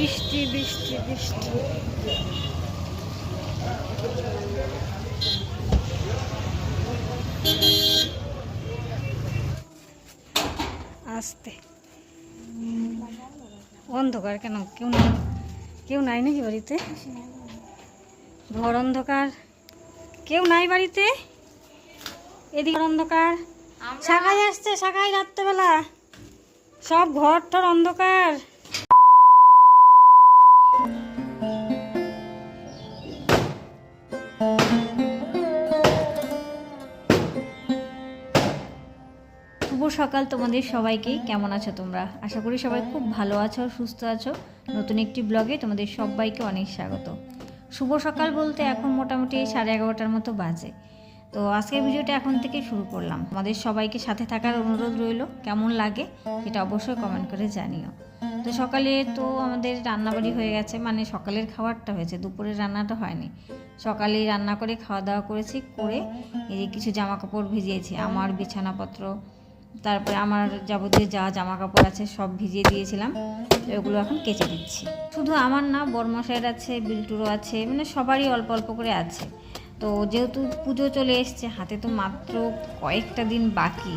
বৃষ্টি বৃষ্টি বৃষ্টি। আসতে। অন্ধকার কেন? কেউ নাই? কেউ নাই নাকি বাড়িতে? ঘর অন্ধকার। কেউ নাই বাড়িতে? এদিকে অন্ধকার। শাখায় আসছে শাখায় রাত্রেবেলা। সব ঘর টর অন্ধকার। সকাল তোমাদের সবাইকেই কেমন আছো তোমরা? আশা করি সবাই খুব ভালো আছো, সুস্থ আছো। নতুন একটি ব্লগে তোমাদের সবাইকে অনেক স্বাগত। শুভ সকাল বলতে এখন মোটামুটি সাড়ে এগারোটার মতো বাজে। তো আজকের ভিডিওটা এখন থেকে শুরু করলাম। আমাদের সবাইকে সাথে থাকার অনুরোধ রইল। কেমন লাগে এটা অবশ্যই কমেন্ট করে জানিও। তো সকালে তো আমাদের রান্নাবাড়ি হয়ে গেছে মানে সকালের খাবারটা হয়েছে, দুপুরের রান্নাটা হয়নি। সকালে রান্না করে খাওয়া দাওয়া করেছি, করে এই কিছু জামা কাপড় ভিজিয়েছি, আমার বিছানাপত্র তারপরে আমার যাবতীয় যা জামা কাপড় আছে সব ভিজিয়ে দিয়েছিলাম। ওগুলো এখন কেচে দিচ্ছি শুধু আমার না, বরমশাইয়ের আছে, বিল্টুরও আছে মানে সবারই অল্প অল্প করে আছে। তো যেহেতু পুজো চলে এসছে, হাতে তো মাত্র কয়েকটা দিন বাকি।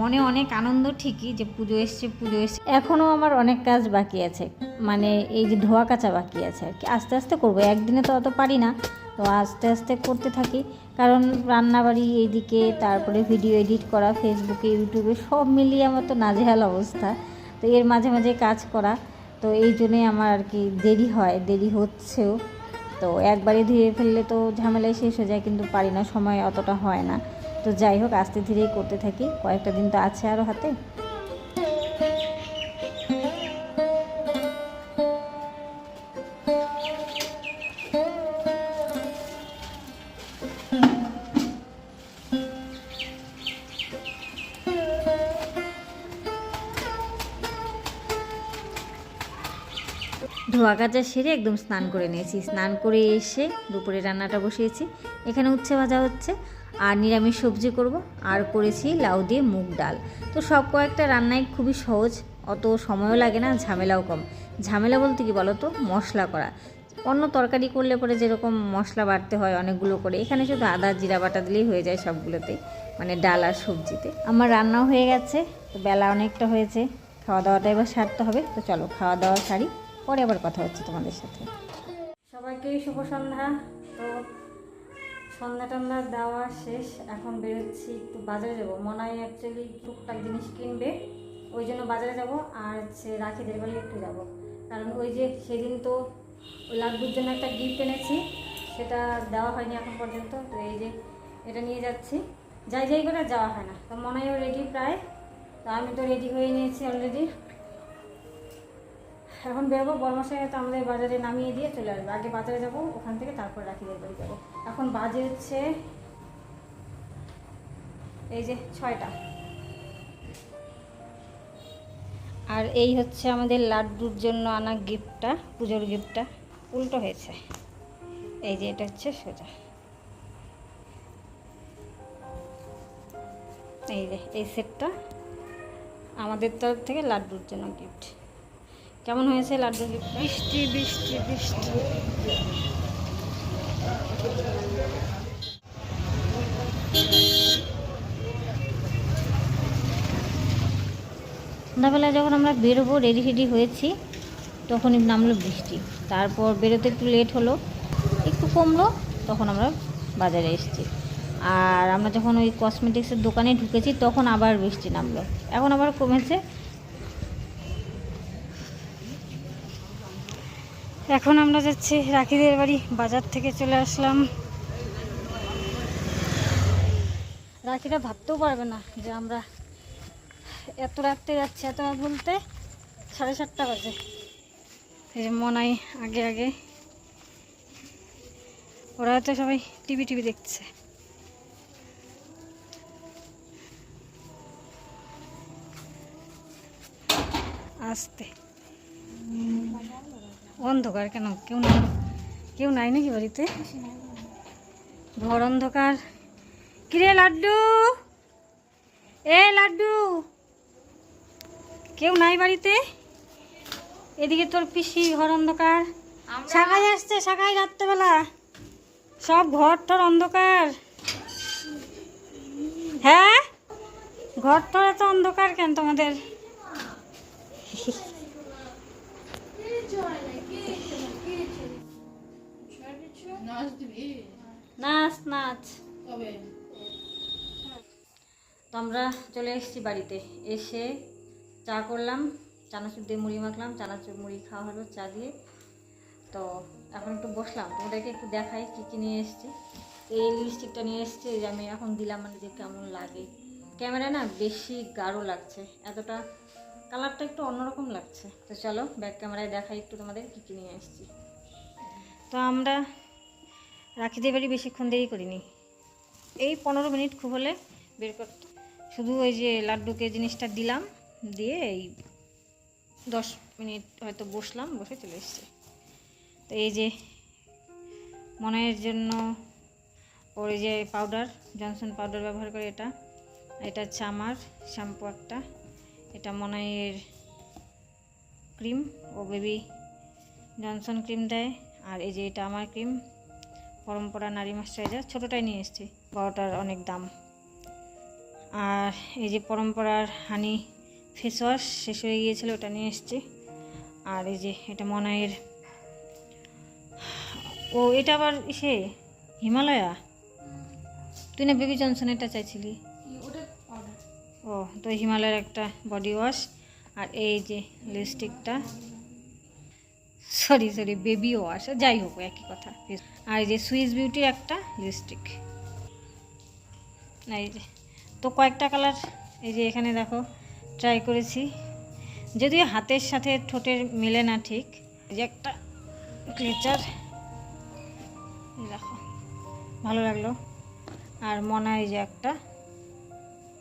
মনে অনেক আনন্দ ঠিকই যে পুজো এসছে পুজো এসছে। এখনও আমার অনেক কাজ বাকি আছে। মানে এই যে ধোয়া কাচা বাকি আছে আর কি। আস্তে আস্তে করব। একদিনে তো অত পারি না। তো আস্তে আস্তে করতে থাকি। কারণ রান্নাবাড়ি এইদিকে, তারপরে ভিডিও এডিট করা ফেসবুকে ইউটিউবে সব মিলিয়ে আমার তো নাজেহাল অবস্থা। তো এর মাঝে মাঝে কাজ করা। তো এই জন্যে আমার আর কি দেরি হয়, দেরি হচ্ছেও। তো একবারে ধুয়ে ফেললে তো ঝামেলায় শেষ হয়ে যায়, কিন্তু পারি না, সময় অতটা হয় না। তো যাই হোক, আস্তে ধীরেই করতে থাকি। কয়েকটা দিন তো আছে আরও হাতে। ধোয়া কাচা সেরে একদম স্নান করে নিয়েছি। স্নান করে এসে দুপুরে রান্নাটা বসিয়েছি। এখানে উচ্ছে ভাজা হচ্ছে। আর নিরামিষ সবজি করব। আর করেছি লাউ দিয়ে মুগ ডাল। তো সব কয়েকটা রান্নাই খুবই সহজ। অত সময়ও লাগে না, ঝামেলাও কম। ঝামেলা বলতে কি বলো তো? মশলা করা। অন্য তরকারি করলে পরে যেরকম মশলা বাড়তে হয় অনেকগুলো করে। এখানে শুধু আদা, জিরা বাটা দিলেই হয়ে যায় সবগুলোতে মানে ডাল আর সবজিতে। আমার রান্নাও হয়ে গেছে। তো বেলা অনেকটা হয়েছে। খাওয়া দাওয়াটা এবার সারতে হবে। তো চলো, খাওয়া দাওয়া সারি। পরে আবার কথা হচ্ছে তোমাদের সাথে। সবাইকেই শুভ সন্ধ্যা। তো সন্ধ্যা টন্ধ্যা দেওয়া শেষ। এখন বেরোচ্ছি, একটু বাজারে যাব। মনাই অ্যাকচুয়ালি টুকটাক জিনিস কিনবে, ওই জন্য বাজারে যাব। আর হচ্ছে রাখিদের বাড়ি একটু যাব। কারণ ওই যে সেদিন তো ওই লাড্ডুর জন্য একটা গিফট এনেছি, সেটা দেওয়া হয়নি এখন পর্যন্ত। তো এই যে এটা নিয়ে যাচ্ছি। যাই যাই করে যাওয়া হয় না। তো মনাইও রেডি প্রায়। তো আমি তো রেডি হয়ে নিয়েছি অলরেডি এখন বেরোবো বর্মাশাই তো আমাদের বাজারে নামিয়ে দিয়ে চলে আসবে। আগে বাজারে যাব, ওখান থেকে তারপর রাখিদের বাড়ি যাব। এখন বাজে হচ্ছে এই যে ছয়টা। আর এই হচ্ছে আমাদের লাড্ডুর জন্য আনা গিফটটা, পুজোর গিফটটা। উল্টো হয়েছে। এই যে এটা হচ্ছে সোজা। এই যে, এই সেটটা আমাদের তরফ থেকে লাড্ডুর জন্য গিফট। কেমন হয়েছে লাড্ডু বৃষ্টি বৃষ্টি বৃষ্টি। সন্ধ্যাবেলা যখন আমরা বেরোবো রেডি ফেডি হয়েছি তখনই নামলো বৃষ্টি। তারপর বেরোতে একটু লেট হলো একটু কমলো তখন আমরা বাজারে এসেছি। আর আমরা যখন ওই কসমেটিক্সের দোকানে ঢুকেছি তখন আবার বৃষ্টি নামলো। এখন আবার কমেছে এখন আমরা যাচ্ছি রাখিদের বাড়ি, বাজার থেকে চলে আসলাম। রাখিরা ভাবতেও পারবে না যে আমরা এত রাত্রে যাচ্ছি, এত রাত বলতে সাড়ে সাতটা বাজে। এই যে মনাই আগে আগে। ওরা হয়তো সবাই টিভি টিভি দেখছে। আসতে। অন্ধকার কেন? কেউ নাই। কেউ নাই নাকি বাড়িতে? ঘর অন্ধকার। কিরে লাড্ডু? এ লাড্ডু! কেউ নাই বাড়িতে? এদিকে তোর পিসি ঘর অন্ধকার। শাখাই আসছে শাখাই রাত্রেবেলা। সব ঘর টর অন্ধকার। হ্যাঁ? ঘর টর এত অন্ধকার কেন তোমাদের? নাচ নাচ। তো আমরা চলে এসেছি বাড়িতে। এসে চা করলাম চানাচুর দিয়ে মুড়ি মাখলাম চানাচুর মুড়ি খাওয়া হলো চা দিয়ে। তো এখন একটু বসলাম তোমাদেরকে একটু দেখাই কী কী নিয়ে এসেছি। এই লিপস্টিকটা নিয়ে এসেছি যে আমি এখন দিলাম মানে যে কেমন লাগে। ক্যামেরা না বেশি গাঢ় লাগছে এতটা কালারটা একটু অন্যরকম লাগছে। তো চলো ব্যাক ক্যামেরায় দেখাই একটু তোমাদের কী কী নিয়ে এসেছি। তো আমরা রাখিতে বাড়ি বেশিক্ষণ দেরি করিনি। এই পনেরো মিনিট খুব হলে বের করতে শুধু ওই যে লাড্ডুকে জিনিসটা দিলাম, দিয়ে এই দশ মিনিট হয়তো বসলাম, বসে চলে এসছে। তো এই যে মনের জন্য ওর যে পাউডার জনসন পাউডার ব্যবহার করে এটা। এটা হচ্ছে আমার শ্যাম্পু একটা। এটা মনাইয়ের ক্রিম ও বেবি জনসন ক্রিম দেয়। আর এই যে এটা আমার ক্রিম পরম্পরা নারী ময়শ্চারাইজার ছোটোটাই নিয়ে এসেছি বড়টার অনেক দাম। আর এই যে পরম্পরার হানি ফেস ওয়াশ শেষ হয়ে গিয়েছিল ওটা নিয়ে এসেছি। আর এই যে এটা মনাইয়ের ও এটা আবার সে হিমালয়া? তুই না বেবি জনসনেরটা চাইছিলি? ও তো হিমালয়ের একটা বডি ওয়াশ আর এই যে লিপস্টিকটা সরি সরি বেবি ওয়াশ যাই হোক, একই কথা। আর এই যে সুইস বিউটির একটা লিপস্টিক এই যে, তো কয়েকটা কালার এই যে এখানে দেখো ট্রাই করেছি। যদিও হাতের সাথে ঠোঁটের মেলে না ঠিক। এই যে একটা ক্লেচার দেখো, ভালো লাগল। আর মনে হয় যে একটা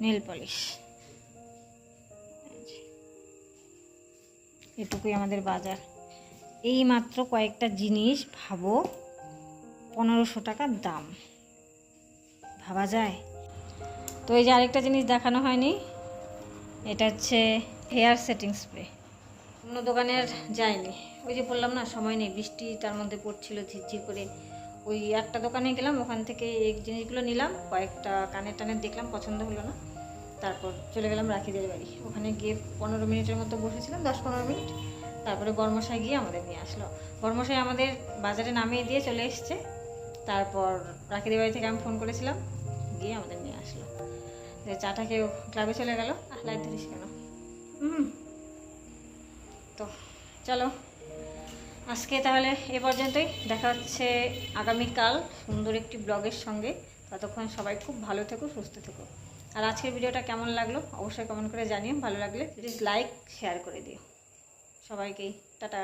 নীল পলিশ এটুকুই আমাদের বাজার। এই মাত্র কয়েকটা জিনিস ভাবো। পনেরোশো টাকার দাম। ভাবা যায়? তো এই যে আরেকটা জিনিস দেখানো হয়নি, এটা হচ্ছে হেয়ার সেটিং স্প্রে। অন্য দোকানের যায়নি। ওই যে বললাম না, সময় নেই, বৃষ্টি তার মধ্যে পড়ছিল, ঝিরঝির করে। ওই একটা দোকানে গেলাম, ওখান থেকে এই জিনিসগুলো নিলাম, কয়েকটা কানের টানের দেখলাম, পছন্দ হলো না। তারপর চলে গেলাম রাখিদের বাড়ি। ওখানে গিয়ে পনেরো মিনিটের মতো বসেছিলাম, দশ পনেরো মিনিট। তারপরে বর্মশাই গিয়ে আমাদের নিয়ে আসলো। বর্মশাই আমাদের বাজারে নামিয়ে দিয়ে চলে এসছে। তারপর রাখিদের বাড়ি থেকে আমি ফোন করেছিলাম গিয়ে আমাদের নিয়ে আসলো। যে চাটা কেউ ক্লাবে চলে গেল। আর লাইট ধরিস কেন? তো চলো আজকে তাহলে এ পর্যন্তই। দেখা হচ্ছে আগামীকাল সুন্দর একটি ব্লগের সঙ্গে। ততক্ষণ সবাই খুব ভালো থেকো সুস্থ থেকো। আর আজকের ভিডিওটা কেমন লাগল অবশ্যই কমেন্ট করে জানিও। ভালো লাগলে প্লিজ লাইক শেয়ার করে দিও। সবাইকেই টাটা।